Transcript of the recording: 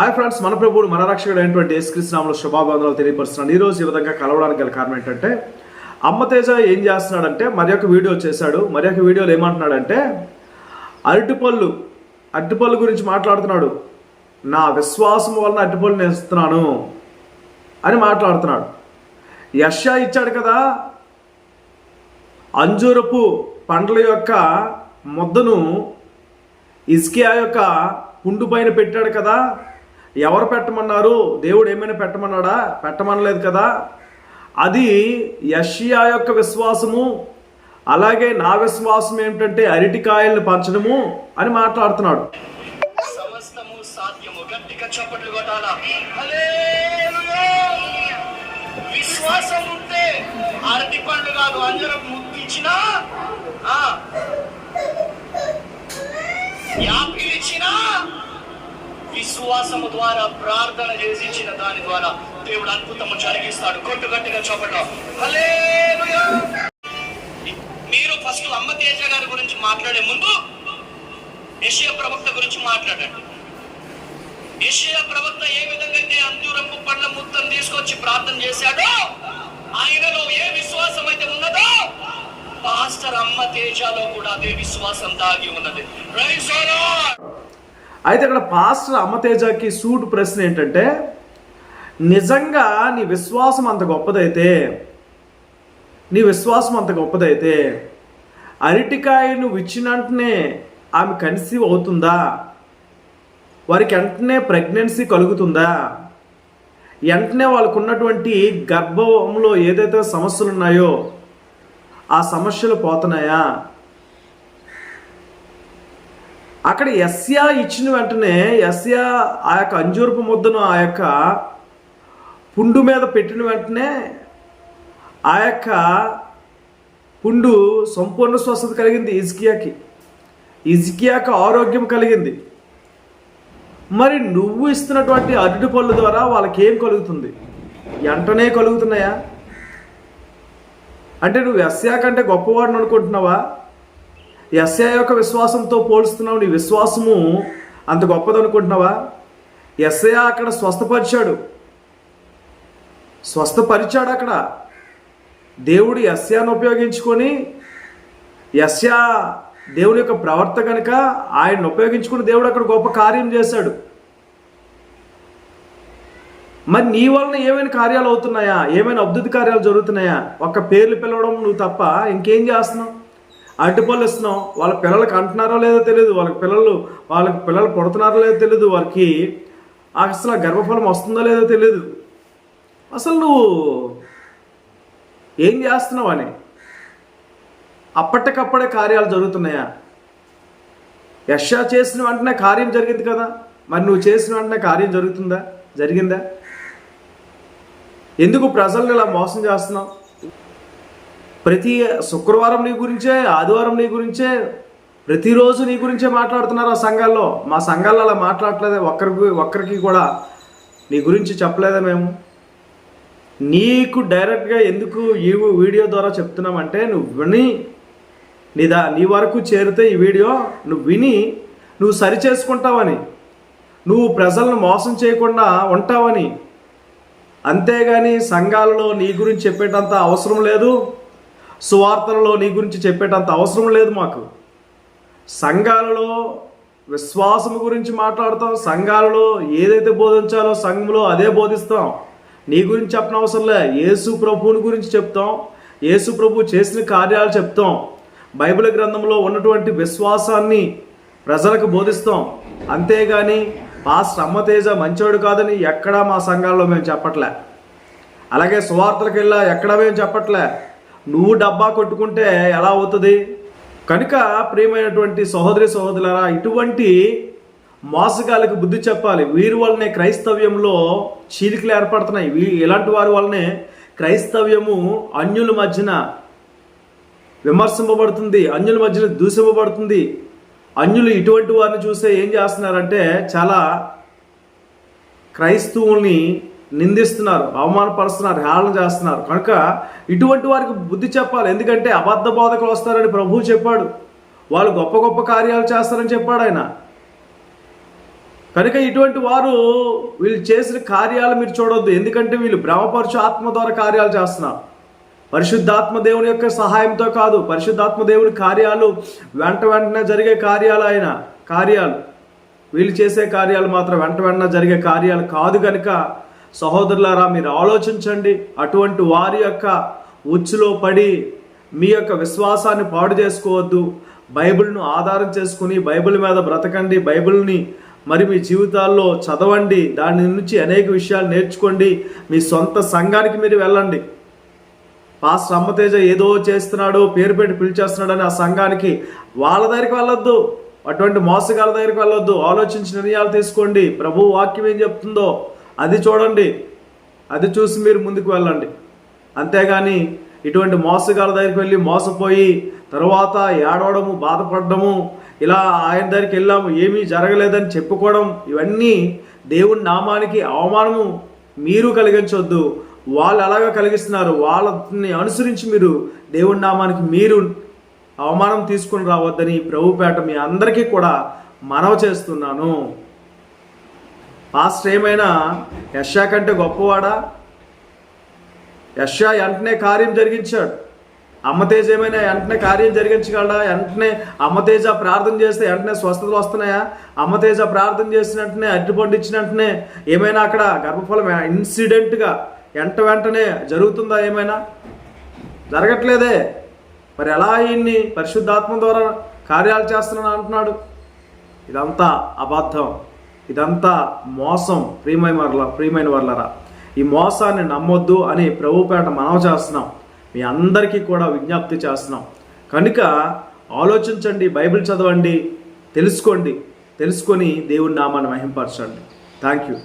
Hi friends మన ప్రభువుడు మన రక్షకుడు అయినటువంటి యేసుక్రీస్తునామలో శుభాబంధాలు తెలియపరుస్తున్నాను. ఈరోజు ఈ విధంగా కలవడానికి గల కారణం ఏంటంటే అమ్మ తేజ ఏం చేస్తున్నాడంటే మరి ఒక వీడియో చేశాడు. మరి ఒక వీడియోలో ఏమంటున్నాడంటే అరటిపళ్ళు అరటిపళ్ళు గురించి మాట్లాడుతున్నాడు. నా విశ్వాసం వలన అరటిపళ్ళు నేను ఇస్తున్నాను అని మాట్లాడుతున్నాడు. యశ ఇచ్చాడు కదా అంజూరపు పండ్ల యొక్క ముద్దను ఇస్కియా యొక్క పుండు పైన పెట్టాడు కదా ఎవరు పెట్టమన్నారు? దేవుడు ఏమైనా పెట్టమన్నాడా? పెట్టమనలేదు కదా. అది యషియా యొక్క విశ్వాసము అలాగే నా విశ్వాసం ఏమిటంటే అరటికాయలను పంచడము అని మాట్లాడుతున్నాడు. విశ్వాసం ఉంటే అరటి పండు కాదు అందరం ముద్దిచ్చినా యాపిల్ ఇచ్చినా విశ్వాసము ద్వారా ప్రార్థన చేసి ఇచ్చిన దాని ద్వారా దేవుడు అద్భుతము జరిగిస్తాడు. కొట్టు చూపడం. మీరు ఫస్ట్ అమ్మ తేజ గారి గురించి మాట్లాడే ముందు యెషయా ప్రవక్త గురించి మాట్లాడండి. యెషయా ప్రవక్త ఏ విధంగా అయితే అంజూరపు పండ్ల ముద్దను తీసుకొచ్చి ప్రార్థన చేశాడో ఆయనలో ఏ విశ్వాసం అయితే ఉన్నదో పాస్టర్ అమ్మ తేజాలో కూడా అదే విశ్వాసం దాగి ఉన్నది. Praise. అయితే ఇక్కడ పాస్టర్ అమ్మతేజకి సూట్ ప్రశ్న ఏంటంటే నిజంగా నీ విశ్వాసం అంత గొప్పదైతే నీ విశ్వాసం అంత గొప్పదైతే అరటికాయ నువ్వు ఇచ్చిన వెంటనే ఆమె కన్సీవ్ అవుతుందా? వారికి వెంటనే ప్రెగ్నెన్సీ కలుగుతుందా? వెంటనే వాళ్ళకు ఉన్నటువంటి గర్భంలో ఏదైతే సమస్యలు ఉన్నాయో ఆ సమస్యలు పోతున్నాయా? అక్కడ ఎస్యా ఇచ్చిన వెంటనే ఎస్యా ఆ యొక్క అంజూరపు ముద్దను ఆ యొక్క పుండు మీద పెట్టిన వెంటనే ఆ యొక్క పుండు సంపూర్ణ స్వస్థత కలిగింది ఇజ్కియాకి ఇజ్కియాకి ఆరోగ్యం కలిగింది. మరి నువ్వు ఇస్తున్నటువంటి అరటి పళ్ళు ద్వారా వాళ్ళకి ఏం కలుగుతుంది? వెంటనే కలుగుతున్నాయా? అంటే నువ్వు ఎస్యా కంటే గొప్పవాడిని అనుకుంటున్నావా? ఎస్ఐ యొక్క విశ్వాసంతో పోల్స్తున్నావు నీ విశ్వాసము అంత గొప్పది అనుకుంటున్నావా ఎస్ఐ అక్కడ స్వస్థపరిచాడు. స్వస్థపరిచాడు అక్కడ. దేవుడు ఎస్యాను ఉపయోగించుకొని ఎస్యా దేవుని యొక్క ప్రవర్త కనుక ఆయన్ని ఉపయోగించుకుని దేవుడు అక్కడ గొప్ప కార్యం చేశాడు. మరి నీ వలన ఏమైనా కార్యాలు అవుతున్నాయా? ఏమైనా అద్భుత కార్యాలు జరుగుతున్నాయా? ఒక్క పేర్లు పిలవడం నువ్వు తప్ప ఇంకేం చేస్తున్నావు? అరటిపళ్ళు ఇస్తున్నావు వాళ్ళ పిల్లలకి అంటున్నారో లేదో తెలియదు వాళ్ళకి పిల్లలు వాళ్ళకి పిల్లలు పుడుతున్నారో లేదో తెలియదు వారికి అసలు గర్భఫలం వస్తుందో లేదో తెలియదు అసలు నువ్వు ఏం చేస్తున్నావు అని? అప్పటికప్పుడే కార్యాలు జరుగుతున్నాయా? యశ చేసిన వెంటనే కార్యం జరిగింది కదా. మరి నువ్వు చేసిన వెంటనే కార్యం జరుగుతుందా? జరిగిందా? ఎందుకు ప్రజల్ని ఇలా మోసం చేస్తున్నావు? ప్రతి శుక్రవారం నీ గురించే ఆదివారం నీ గురించే ప్రతిరోజు నీ గురించే మాట్లాడుతున్నారు ఆ సంఘాల్లో. మా సంఘాల్లో అలా మాట్లాడలేదే ఒక్కరికి ఒక్కరికి కూడా నీ గురించి చెప్పలేదా మేము. నీకు డైరెక్ట్గా ఎందుకు ఈ వీడియో ద్వారా చెప్తున్నామంటే నువ్వు విని నీ దా నీ వరకు చేరితే ఈ వీడియో నువ్వు విని నువ్వు సరి చేసుకుంటావని నువ్వు ప్రజలను మోసం చేయకుండా ఉంటావని అంతేగాని సంఘాలలో నీ గురించి చెప్పేటంత అవసరం లేదు. సువార్తలలో నీ గురించి చెప్పేటంత అవసరం లేదు మాకు. సంఘాలలో విశ్వాసం గురించి మాట్లాడతాం సంఘాలలో ఏదైతే బోధించాలో సంఘంలో అదే బోధిస్తాం. నీ గురించి చెప్పిన అవసరం లే యేసు ప్రభువుని గురించి చెప్తాం. యేసు ప్రభు చేసిన కార్యాలు చెప్తాం. బైబిల్ గ్రంథంలో ఉన్నటువంటి విశ్వాసాన్ని ప్రజలకు బోధిస్తాం. అంతేగాని మా శ్రమతేజ మంచోడు కాదని ఎక్కడా మా సంఘాల్లో మేము చెప్పట్లే. అలాగే సువార్తలకు వెళ్ళా ఎక్కడ మేము చెప్పట్లే. నువ్వు డబ్బా కొట్టుకుంటే ఎలా అవుతుంది? కనుక ప్రియమైనటువంటి సహోదరి సహోదరులారా ఇటువంటి మోసగాళ్ళకి బుద్ధి చెప్పాలి. వీరి వల్లనే క్రైస్తవ్యంలో చీలికలు ఏర్పడుతున్నాయి. వీ ఇలాంటి వారి వల్లనే క్రైస్తవ్యము అన్యుల మధ్యన విమర్శింపబడుతుంది అన్యుల మధ్యన దూషింపబడుతుంది. అన్యులు ఇటువంటి వారిని చూస్తే ఏం చేస్తున్నారంటే చాలా క్రైస్తవుల్ని నిందిస్తున్నారు అవమానపరుస్తున్నారు హేళన చేస్తున్నారు. కనుక ఇటువంటి వారికి బుద్ధి చెప్పాలి. ఎందుకంటే అబద్ధ బోధకులు వస్తారని ప్రభువు చెప్పాడు. వాళ్ళు గొప్ప గొప్ప కార్యాలు చేస్తారని చెప్పాడు ఆయన. కనుక ఇటువంటి వారు వీళ్ళు చేసిన కార్యాలు మీరు చూడొద్దు. ఎందుకంటే వీళ్ళు భ్రమపరచు ఆత్మ ద్వారా కార్యాలు చేస్తున్నారు. పరిశుద్ధాత్మ దేవుని యొక్క సహాయంతో కాదు. పరిశుద్ధాత్మ దేవుని కార్యాలు వెంట వెంటనే జరిగే కార్యాలు ఆయన. కార్యాలు. వీళ్ళు చేసే కార్యాలు మాత్రం వెంట వెంటనే జరిగే కార్యాలు కాదు కనుక సహోదరులారా మీరు ఆలోచించండి. అటువంటి వారి యొక్క ఉచ్చులో పడి మీ యొక్క విశ్వాసాన్ని పాడు చేసుకోవద్దు. బైబిల్ను ఆధారం చేసుకుని బైబిల్ మీద బ్రతకండి. బైబిల్ని మరి మీ జీవితాల్లో చదవండి. దాని నుంచి అనేక విషయాలు నేర్చుకోండి. మీ సొంత సంఘానికి మీరు వెళ్ళండి. పాస్టర్ అమ్మతేజ ఏదో చేస్తున్నాడు పేరు పెట్టి పిలిచేస్తున్నాడు ఆ సంఘానికి వాళ్ళ దగ్గరికి వెళ్ళొద్దు. అటువంటి మోసగాళ్ళ దగ్గరికి వెళ్ళొద్దు. ఆలోచించి నిర్ణయాలు తీసుకోండి. ప్రభు వాక్యం ఏం చెప్తుందో అది చూడండి. అది చూసి మీరు ముందుకు వెళ్ళండి. అంతేగాని ఇటువంటి మోసగాళ్ళ దగ్గరికి వెళ్ళి మోసపోయి తర్వాత ఏడవడము బాధపడడము ఇలా ఆయన దగ్గరికి వెళ్ళాము ఏమీ జరగలేదని చెప్పుకోవడం ఇవన్నీ దేవుని నామానికి అవమానము మీరు కలిగించొద్దు. వాళ్ళు ఎలాగ కలిగిస్తున్నారు? వాళ్ళని అనుసరించి మీరు దేవుని నామానికి మీరు అవమానం తీసుకుని రావద్దని ప్రభుపేట మీ అందరికీ కూడా మనవ చేస్తున్నాను. పాస్టర్ ఏమైనా? యశా కంటే గొప్పవాడా? యశా వెంటనే కార్యం జరిగించాడు. అమ్మతేజ ఏమైనా వెంటనే కార్యం జరిగించగలడా? వెంటనే అమ్మతేజ ప్రార్థన చేస్తే వెంటనే స్వస్థతలు వస్తున్నాయా? అమ్మతేజ ప్రార్థన చేసిన వెంటనే అరటిపండు ఇచ్చిన వెంటనే ఏమైనా అక్కడ గర్భఫలం ఇన్సిడెంట్గా వెంట వెంటనే జరుగుతుందా ఏమైనా? జరగట్లేదే. మరి ఎలా ఈయన్ని పరిశుద్ధాత్మ ద్వారా కార్యాలు చేస్తున్నాను అంటున్నాడు? ఇదంతా అబద్ధం. ఇదంతా మోసం ప్రియమైన వర్ల ప్రియమైన వర్లరా. ఈ మోసాన్ని నమ్మొద్దు అని ప్రభుపేట మనవ చేస్తున్నాం. మీ అందరికీ కూడా విజ్ఞప్తి చేస్తున్నాం. కనుక ఆలోచించండి బైబిల్ చదవండి తెలుసుకోండి. తెలుసుకొని దేవుని నామాన్ని మహింపరచండి. Thank you